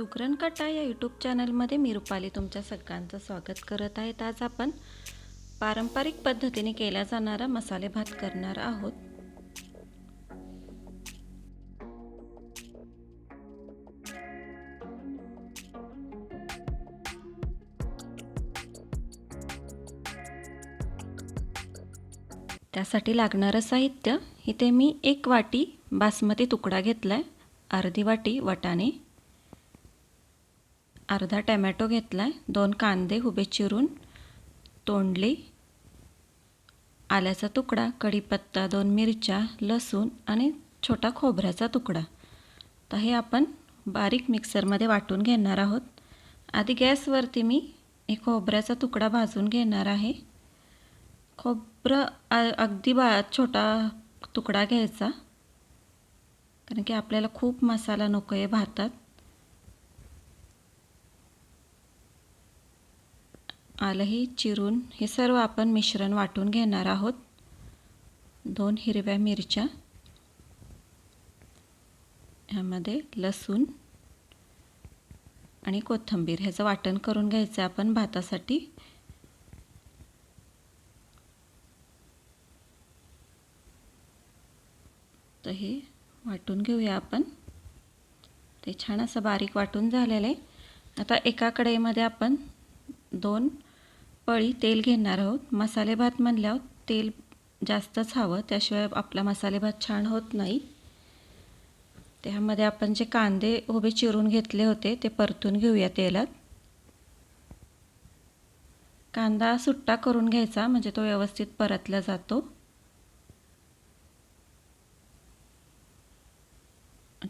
सुगरण कटा या यूट्यूब चॅनलमध्ये मी रुपाली तुमच्या सगळ्यांचं स्वागत करत आहेत आज आपण पारंपरिक पद्धतीने केला जाणारा मसाले भात करणार आहोत. त्यासाठी लागणारं साहित्य इथे मी एक वाटी बासमती तुकडा घेतला आहे अर्धी वाटी वटाणे अर्धा टॅमॅटो घेतला आहे दोन कांदे उभे चिरून तोंडली आल्याचा तुकडा कढीपत्ता दोन मिरच्या लसूण आणि छोटा खोबऱ्याचा तुकडा. तर हे आपण बारीक मिक्सरमध्ये वाटून घेणार आहोत. आधी गॅसवरती मी एक खोबऱ्याचा तुकडा भाजून घेणार आहे. खोबरं अगदी बा छोटा तुकडा घ्यायचा. कारण की आपल्याला खूप मसाला नको आहे भातात. आलंही चिरून हे सर्व आपण मिश्रण वाटून घेणार आहोत. दोन हिरव्या मिरच्या ह्यामध्ये लसूण आणि कोथिंबीर. ह्याचं वाटण करून घ्यायचं आपण भातासाठी. तर हे वाटून घेऊया आपण. ते छान असं बारीक वाटून झालेलं आहे. आता एका कढईमध्ये आपण दोन पळी तेल घेणार आहोत. मसाले भात म्हणल्यावर तेल जास्तच हवं. त्याशिवाय आपला मसाले भात छान होत नाही. त्यामध्ये आपण जे कांदे उभे चिरून घेतले होते ते परतून घेऊया तेलात. कांदा सुट्टा करून घ्यायचा म्हणजे तो व्यवस्थित परतला जातो.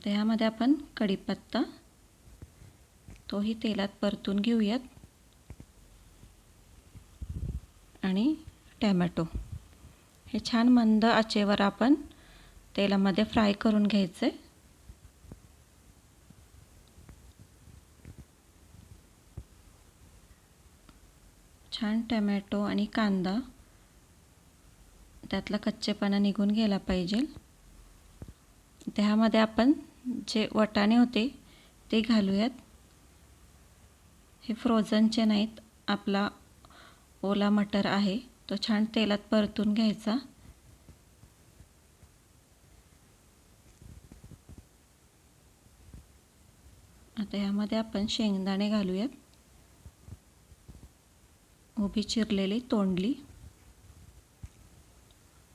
त्यामध्ये आपण कढीपत्ता तोही तेलात परतून घेऊयात. आणि टॅमॅटो. हे छान मंद आचेवर आपण तेलामध्ये फ्राय करून घ्यायचे. छान टॅमॅटो आणि कांदा त्यातला कच्चेपणा निघून गेला पाहिजे. त्यामध्ये आपण जे वटाणे होते ते घालूयात. हे फ्रोझनचे नाहीत आपला ओला मटर आहे तो छान तेलात परतून घ्यायचा. आता यामध्ये आपण शेंगदाणे घालूयात. उभी चिरलेली तोंडली.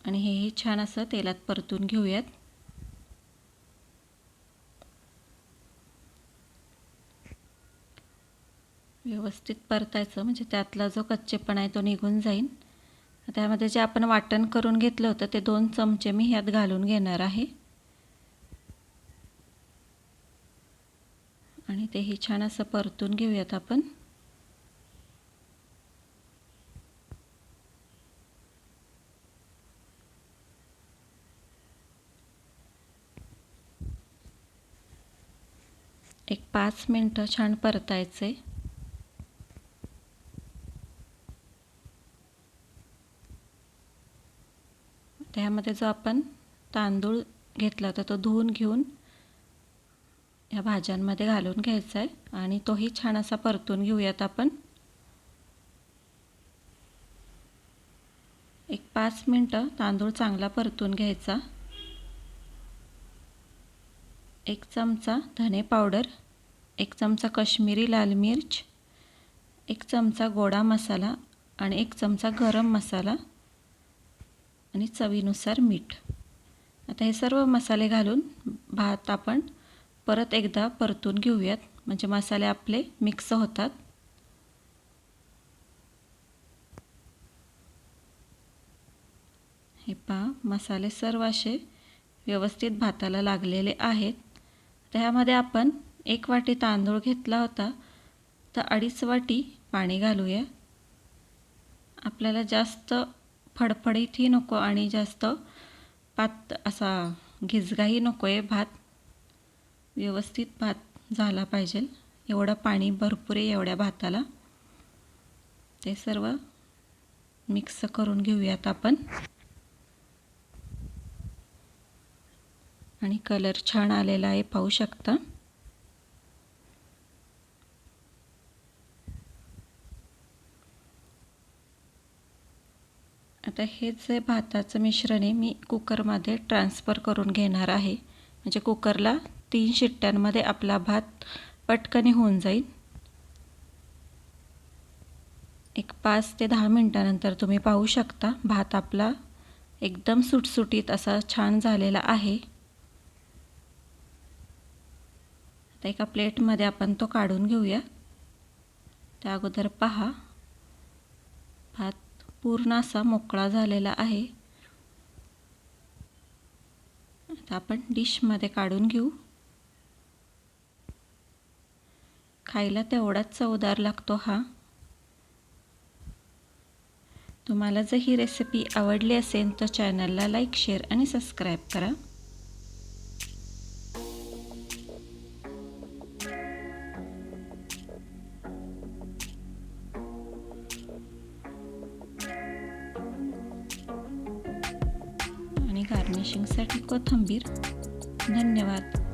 आणि हेही छान असं तेलात परतून घेऊयात. व्यवस्थित परतायचं. म्हणजे त्यातला जो कच्चेपणा आहे तो निघून जाईल त्यामध्ये जे आपण वाटण करून घेतलं होतं ते दोन चमचे मी ह्यात घालून घेणार आहे. आणि तेही छान असं परतून घेऊयात आपण. एक पाच मिनटं छान परतायचे त्यामध्ये जो आपण तांदूळ घेतला होता तो धुवून घेऊन या भाज्यांमध्ये घालून घ्यायचा आहे आणि तोही छान असा परतून घेऊयात आपण. एक पाच मिनटं तांदूळ चांगला परतून घ्यायचा. एक चमचा धने पावडर एक चमचा कश्मीरी लाल मिर्च एक चमचा गोडा मसाला आणि एक चमचा गरम मसाला. आणि चवीनुसार मीठ. आता हे सर्व मसाले घालून भात आपण परत एकदा परतून घेऊयात. म्हणजे मसाले आपले मिक्स होतात. हे पहा मसाले सर्व असे व्यवस्थित भाताला लागलेले आहेत. त्यामध्ये आपण एक वाटी तांदूळ घेतला होता. तर अडीच वाटी पाणी घालूया. आपल्याला जास्त फडफडीतही नको आणि जास्त पात असा घिजगाही नको आहे. भात व्यवस्थित भात झाला पाहिजे. एवढं पाणी भरपूर आहे एवढ्या भाताला. ते सर्व मिक्स करून घेऊयात आपण. आणि कलर छान आलेला आहे पाहू शकता. आता हे जे भाताचं मिश्रण आहे मी कुकरमध्ये ट्रान्सफर करून घेणार आहे. म्हणजे कुकरला तीन शिट्ट्यांमध्ये आपला भात पटकन होऊन जाईल. एक पाच ते दहा मिनटानंतर तुम्ही पाहू शकता भात आपला एकदम सुटसुटीत असा छान झालेला आहे. आता एका प्लेटमध्ये आपण तो काढून घेऊया. त्या अगोदर पहा. भात पूर्ण असा मोकळा झालेला आहे. आता आपण डिशमध्ये काढून घेऊ. खायला तेवढाच चवदार लागतो हा. तुम्हाला जर ही रेसिपी आवडली असेल तर चॅनलला लाईक शेअर आणि सबस्क्राईब करा. गार्निशिंगसाठी कोथिंबीर. धन्यवाद.